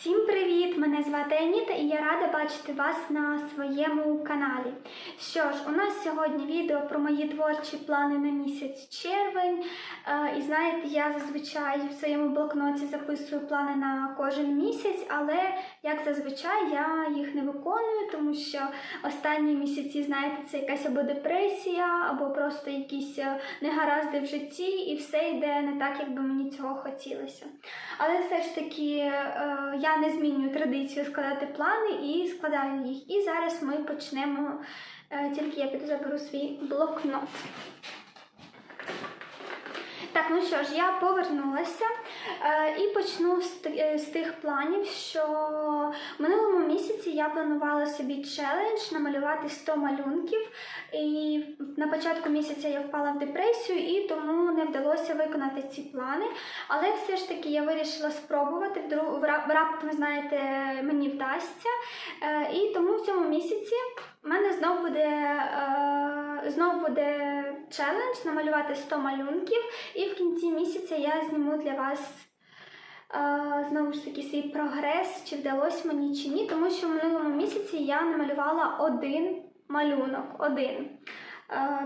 Всім привіт! Мене звати Аніта і я рада бачити вас на своєму каналі. Що ж, у нас сьогодні відео про мої творчі плани на місяць червень. Е, І знаєте, я зазвичай в своєму блокноті записую плани на кожен місяць, але як зазвичай я їх не виконую, тому що останні місяці, знаєте, це якась або депресія, або просто якісь е, негаразди в житті, і все йде не так, як би мені цього хотілося. Але все ж таки е, я не змінюю традицію складати плани і складаю їх. І зараз ми почнемо. Е, тільки я піду заберу свій блокнот. Так, ну що ж, я повернулася е, і почну з, е, з тих планів, що в минулому місяці я планувала собі челендж намалювати 100 малюнків. І на початку місяця я впала в депресію і тому не вдалося виконати ці плани. Але все ж таки я вирішила спробувати раптом, знаєте, мені вдасться. Е, і тому в цьому місяці в мене знову буде, е, знов буде челендж намалювати 100 малюнків, і в кінці місяця я зніму для вас. е, Знову ж таки, свій прогрес, чи вдалося мені чи ні, тому що в минулому місяці я намалювала один малюнок. Один.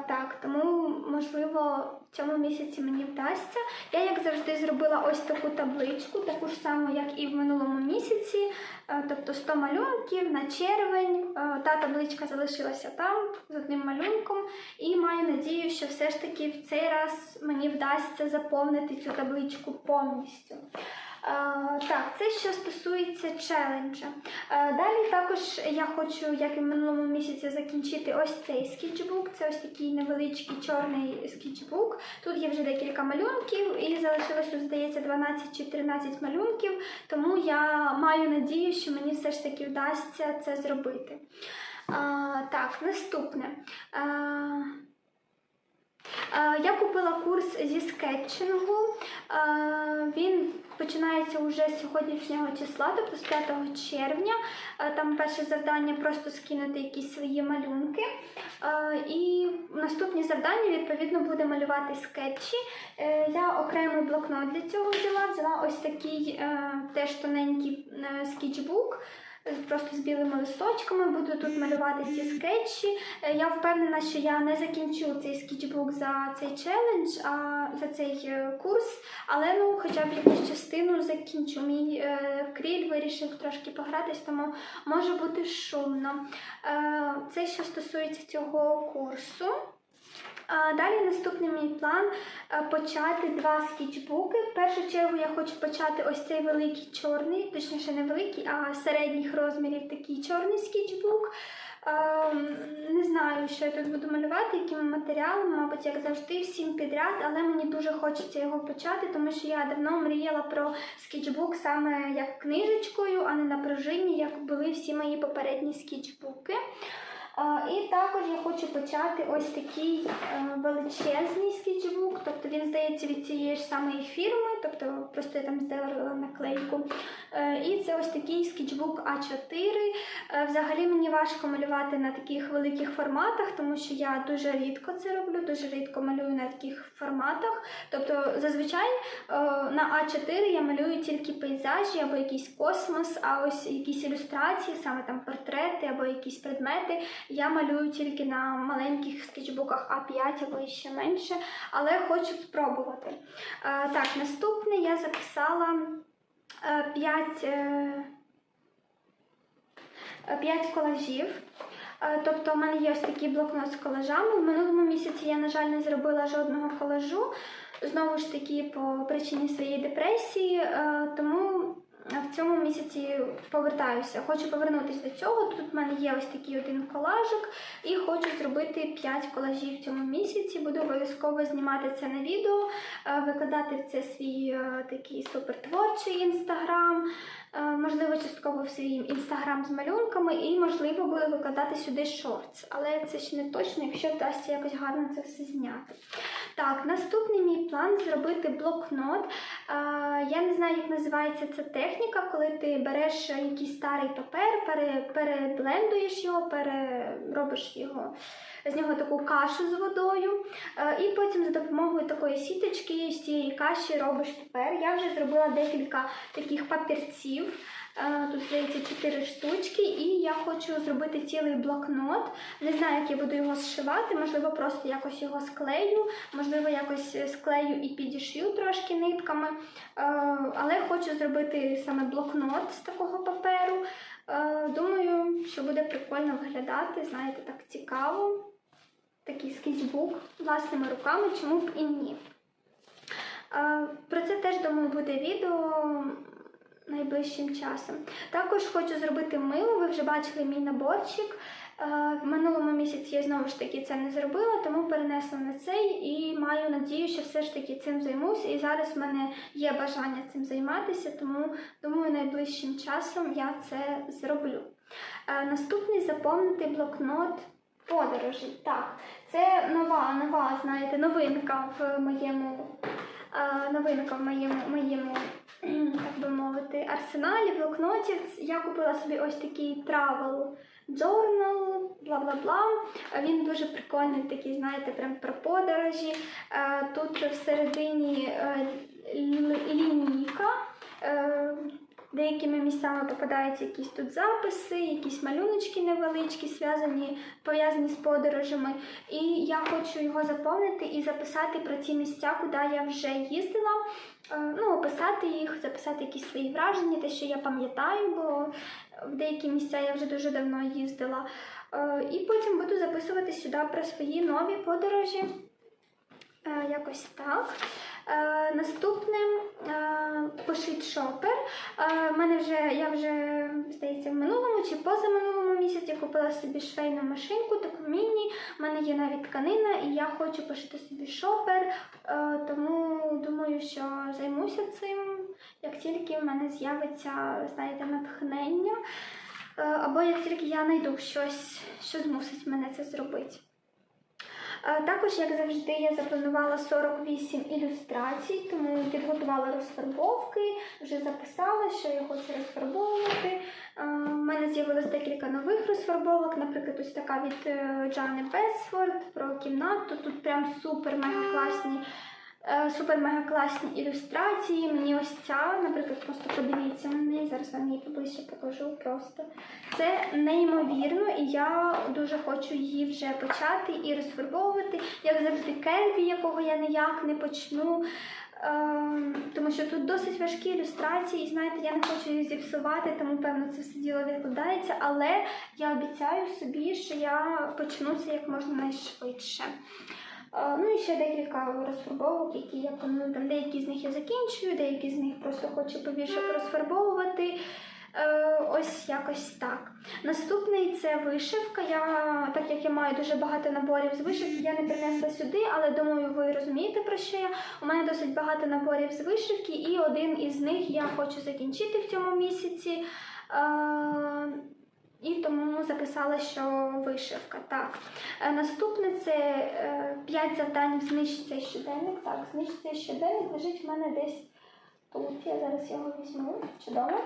Так, тому можливо в цьому місяці мені вдасться. Я, як завжди, зробила ось таку табличку, таку ж саму, як і в минулому місяці. Е, тобто 100 малюнків на червень. Е, Та табличка залишилася там з одним малюнком. І маю надію, що все ж таки в цей раз мені вдасться заповнити цю табличку повністю. Е, це що стосується челенджа. Е, Далі також я хочу, як і в минулому місяці, закінчити ось цей скетчбук. Це ось такий невеличкий чорний скетчбук. Тут є вже декілька малюнків, і залишилось, здається, 12 чи 13 малюнків. Тому я маю надію, що мені все ж таки вдасться це зробити. А, так, наступне. А, а, я купила курс зі скетчингу. Він починається вже з сьогоднішнього числа, тобто з 5 червня. Там перше завдання просто скинути якісь свої малюнки. І наступні завдання, відповідно, буде малювати скетчі. Е, Я окремий блокнот для цього взяла. Взяла ось такий е, теж тоненький е, скетчбук. Просто з білими листочками буду тут малювати ці скетчі. Е, Я впевнена, що я не закінчу цей скетчбук за цей челендж, а за цей е, курс, але ну хоча б якусь частину закінчу. Мій е, кріль вирішив трошки погратись, тому може бути шумно. Е, Це що стосується цього курсу. Далі наступний мій план е, почати два скетчбуки. В першу чергу я хочу почати ось цей великий чорний, точніше не великий, а середніх розмірів такий чорний скетчбук. Ем, Не знаю, що я тут буду малювати, яким матеріалом, мабуть, як завжди, всім підряд, але мені дуже хочеться його почати, тому що я давно мріяла про скетчбук саме як книжечкою, а не на пружині, як були всі мої попередні скетчбуки. А, І також я хочу почати ось такий е, величезний скетчбук, тобто він здається від цієї ж самої фірми, тобто просто я там здерла наклейку. Е, І це ось такий скетчбук А4. Е, Взагалі мені важко малювати на таких великих форматах, тому що я дуже рідко це роблю, дуже рідко малюю на таких форматах. Тобто зазвичай е, на А4 я малюю тільки пейзажі або якийсь космос, а ось якісь ілюстрації, саме там портрети або якісь предмети. Я малюю тільки на маленьких скетчбуках А5 або ще менше, але хочу спробувати. Так, наступне я записала 5, 5 колажів. Е, Тобто, у мене є ось такий блокнот з колажами. В минулому місяці я, на жаль, не зробила жодного колажу. Знову ж таки, по причині своєї депресії. Е, Тому в цьому місяці повертаюся. Хочу повернутися до цього. Тут в мене є ось такий один колажик, і хочу зробити 5 колажів в цьому місяці. Буду обов'язково знімати це на відео, е, викладати в це свій е, такий супертворчий інстаграм. Е, Можливо, частково в свій інстаграм з малюнками, і можливо буде викладати сюди шортс. Але це ще не точно, якщо вдасться якось гарно це все зняти. Так, наступний мій план зробити блокнот. Е, Я не знаю, як називається ця техніка, коли ти береш якийсь старий папер, переблендуєш його, переробиш його з нього таку кашу з водою, е, і потім за допомогою такої сіточки з цієї каші робиш папер. Я вже зробила декілька таких папірців. Тут здається 4 штучки, і я хочу зробити цілий блокнот. Не знаю, як я буду його зшивати, можливо, просто якось його склею, можливо, якось склею і підішью трошки нитками. Е, Але хочу зробити саме блокнот з такого паперу. Е, Думаю, що буде прикольно виглядати, знаєте, так цікаво. Такий скетчбук власними руками, чому б і ні. Е, Про це теж думаю буде відео найближчим часом. Також хочу зробити мило. Ви вже бачили мій наборчик. Е, В минулому місяці я знову ж таки це не зробила, тому перенесла на цей і маю надію, що все ж таки цим займуся. І зараз в мене є бажання цим займатися, тому думаю, найближчим часом я це зроблю. Е, Наступний заповнити блокнот подорожей. Так, це нова, нова, знаєте, новинка в моєму е, новинка в моєму, моєму так би мовити, арсеналі блокнотів. Я купила собі ось такий travel journal, бла-бла-бла. Е, Він дуже прикольний, такий, знаєте, прям про подорожі. Е, Тут всередині е, лінійка. Деякими місцями попадаються якісь тут записи, якісь малюночки невеличкі, зв'язані, пов'язані з подорожами. І я хочу його заповнити і записати про ті місця, куди я вже їздила. Е, Ну, описати їх, записати якісь свої враження, те, що я пам'ятаю, бо в деякі місця я вже дуже давно їздила. Е, І потім буду записувати сюди про свої нові подорожі. Якось так. Е, Наступним е, пошит шопер. Е, мене вже, я вже, здається, в минулому чи позаминулому місяці купила собі швейну машинку, таку міні. У мене є навіть тканина, і я хочу пошити собі шопер. Е, Тому думаю, що займуся цим, як тільки в мене з'явиться, знаєте, натхнення. Е, Або як тільки я знайду щось, що змусить мене це зробити. Також, як завжди, я запланувала 48 ілюстрацій, тому підготувала розфарбовки, вже записала, що я хочу розфарбовувати. У мене з'явилось декілька нових розфарбовок, наприклад, ось така від е, Джани Бесфорд про кімнату. Тут прям супер мега класні. Е, Супер мега класні ілюстрації. Мені ось ця, наприклад, просто подивіться на неї. Зараз вам її поближче покажу просто. Це неймовірно, і я дуже хочу її вже почати і розфарбовувати. Як завжди, Кельві, якого я ніяк не почну. Ем, тому що тут досить важкі ілюстрації, і знаєте, я не хочу її зіпсувати, тому певно це все діло відкладається. Але я обіцяю собі, що я почну це як можна найшвидше. Е, Ну і ще декілька розфарбовок, які я планую. Там деякі з них я закінчую, деякі з них просто хочу побільше порозфарбовувати. Е, Ось якось так. Наступний це вишивка. Я, так як я маю дуже багато наборів з вишивки, я не принесла сюди, але думаю, ви розумієте про що я. У мене досить багато наборів з вишивки, і один із них я хочу закінчити в цьому місяці. Е, і тому записала, що вишивка. Так. Е, Наступне це п'ять 5 завдань знищиться знищ щоденник. Так, знищиться щоденник лежить в мене десь тут. Я зараз його візьму. Чудово.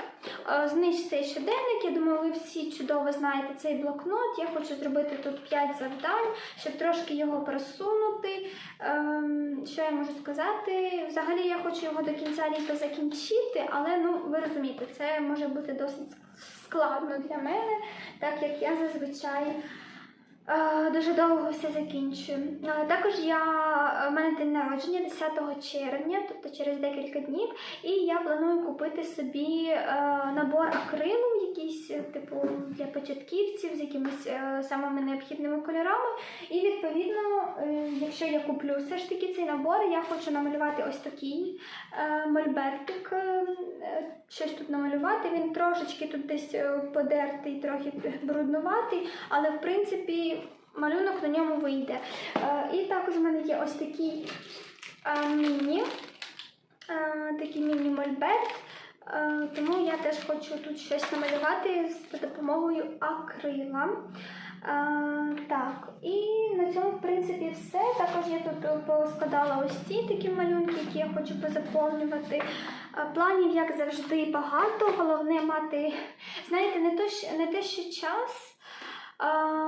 Е, Знищ цей щоденник. Я думаю, ви всі чудово знаєте цей блокнот. Я хочу зробити тут 5 завдань, щоб трошки його просунути. Ем, Що я можу сказати? Взагалі я хочу його до кінця літа закінчити, але ну ви розумієте, це може бути досить складно для мене, так як я зазвичай. Е, Дуже довго все закінчую. Е, Також я в мене день народження 10 червня, тобто через декілька днів, і я планую купити собі е, набор акрилу, якийсь е, типу для початківців з якимись е, самими необхідними кольорами. І відповідно, е, якщо я куплю все ж таки цей набор, я хочу намалювати ось такий е, мольбертик, е, е, щось тут намалювати. Він трошечки тут десь е, подертий, трохи бруднуватий, але в принципі малюнок на ньому вийде. Е, І також в мене є ось такий е, міні, е, такий міні-мольберт. Тому я теж хочу тут щось намалювати за допомогою акрила. Так, і на цьому, в принципі, все. Також я тут поскладала ось ці такі малюнки, які я хочу позаповнювати. Планів, як завжди, багато. Головне мати, знаєте, не те, що час,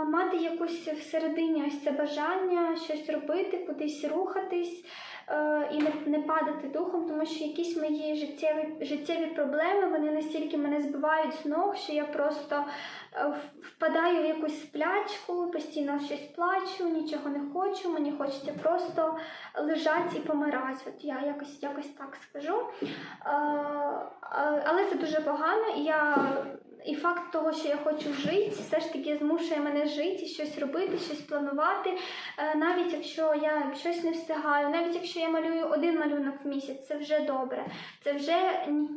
мати якусь всередині ось це бажання щось робити, кудись рухатись. Е, і не, не падати духом, тому що якісь мої життєві, життєві проблеми вони настільки мене збивають з ног, що я просто е, впадаю в якусь сплячку, постійно щось плачу, нічого не хочу, мені хочеться просто лежати і помирати. От я якось, якось так скажу. Е, але це дуже погано, і я. І факт того, що я хочу жити, все ж таки змушує мене жити, щось робити, щось планувати. Навіть якщо я щось не встигаю, навіть якщо я малюю один малюнок в місяць, це вже добре. Це вже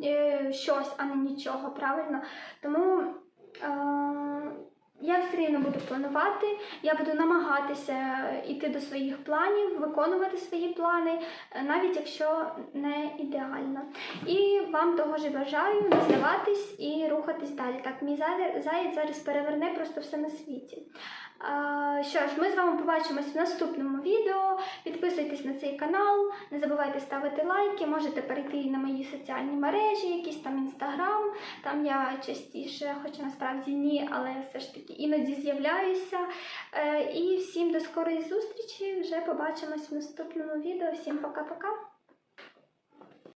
е, щось, а не нічого, правильно? Тому е, я все рівно буду планувати, я буду намагатися йти до своїх планів, виконувати свої плани, е, навіть якщо не ідеально. І вам того ж бажаю не здаватись і рухатись далі. Так, мій зая- заєць зараз переверне просто все на світі. Що ж, ми з вами побачимось в наступному відео. Підписуйтесь на цей канал, не забувайте ставити лайки, можете перейти на мої соціальні мережі, якісь там інстаграм. Там я частіше, хоча насправді ні, але все ж таки іноді з'являюся. Е, і всім до скорої зустрічі. Вже побачимось в наступному відео. Всім пока-пока.